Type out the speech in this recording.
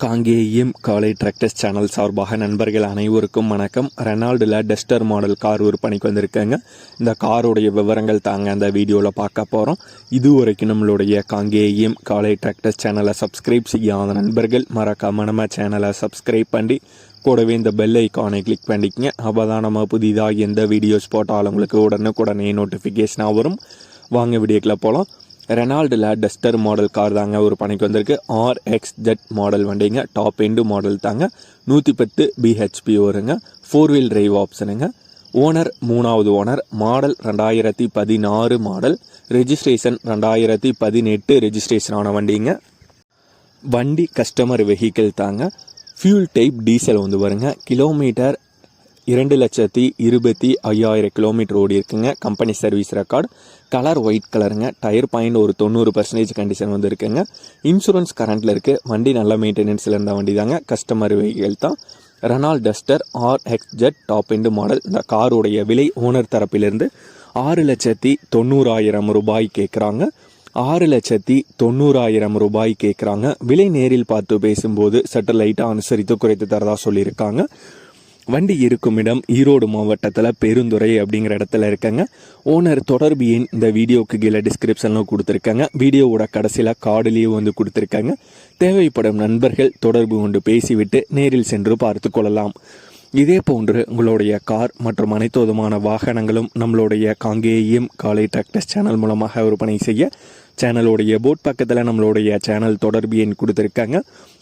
காங்கேயம் காலை tractors channel சார்பாக நண்பர்கள் அனைவருக்கும் வணக்கம். ரெனால்டில் டெஸ்டர் மாடல் கார் விற்பனைக்கு வந்திருக்கேங்க. இந்த காருடைய விவரங்கள் தாங்க அந்த வீடியோவில் பார்க்க போகிறோம் இது வரைக்கும் நம்மளுடைய காங்கேயம் காலை டிராக்டர்ஸ் சேனலை சப்ஸ்கிரைப் செய்யாத நண்பர்கள் மறக்காம நம்ம சேனலை சப்ஸ்கிரைப் பண்ணி கூடவே இந்த பெல் ஐக்கானை கிளிக் பண்ணிக்கங்க. அப்போ தான் நம்ம புதிதாக எந்த வீடியோஸ் போட்டாலும் உங்களுக்கு உடனுக்குடனே நோட்டிஃபிகேஷனாக வரும். வாங்க வீடியோக்கில் போகலாம் ரெனால்டில் டஸ்டர் மாடல் கார் தாங்க ஒரு பணிக்கு வந்திருக்கு. ஆர் எக்ஸ் ஜெட் மாடல் வண்டிங்க. டாப் எண்டு மாடல் தாங்க. நூற்றி பத்து பிஹெச்பி வருங்க ஃபோர் வீல் டிரைவ் ஆப்ஷனுங்க ஓனர் மூணாவது ஓனர் மாடல் ரெண்டாயிரத்தி பதினாறு மாடல் ரெஜிஸ்ட்ரேஷன் ரெண்டாயிரத்தி பதினெட்டு ரெஜிஸ்ட்ரேஷன் ஆன வண்டிங்க. வண்டி கஸ்டமர் வெஹிக்கிள் தாங்க. ஃபியூல் டைப் டீசல் வந்து வருங்க. கிலோமீட்டர் இரண்டு லட்சத்தி இருபத்தி ஐயாயிரம் கிலோமீட்டர் ஓடி இருக்குங்க. Company service record colour white கலருங்க டயர் பாயிண்ட் ஒரு தொண்ணூறு பர்சன்டேஜ் கண்டிஷன் வந்து இருக்குங்க. இன்சூரன்ஸ் கரண்ட்டில் இருக்குது வண்டி நல்ல மெயின்டெனன்ஸில் இருந்த வண்டி தாங்க கஸ்டமர் வெஹிக்கிள் தான். Renault Duster R X Z top end model இந்த காருடைய விலை ஓனர் தரப்பிலிருந்து ஆறு லட்சத்தி தொண்ணூறாயிரம் ரூபாய் கேட்குறாங்க ஆறு லட்சத்தி தொண்ணூறாயிரம் ரூபாய் கேட்குறாங்க விலை நேரில் பார்த்து பேசும்போது சட்டலைட்டாக அனுசரித்து குறைத்து தரதாக சொல்லியிருக்காங்க. வண்டி இருக்கும் இடம் ஈரோடு மாவட்டத்தில் பெருந்துறை அப்படிங்கிற இடத்துல இருக்கங்க. ஓனர் தொடர்பு எண் இந்த வீடியோக்கு கீழே டிஸ்கிரிப்ஷனில் கொடுத்துருக்காங்க. வீடியோவோட கடைசியில் கார்டுலேயும் வந்து கொடுத்துருக்காங்க. தேவைப்படும் நண்பர்கள் தொடர்பு கொண்டு பேசிவிட்டு நேரில் சென்று பார்த்து கொள்ளலாம். இதே போன்று உங்களுடைய கார் மற்றும் அனைத்து விதமான வாகனங்களும் நம்மளுடைய காங்கேயம் காலை டிராக்டர்ஸ் சேனல் மூலமாக விற்பனை செய்ய சேனலுடைய போட் பக்கத்தில் நம்மளுடைய சேனல் தொடர்பு எண் கொடுத்துருக்காங்க.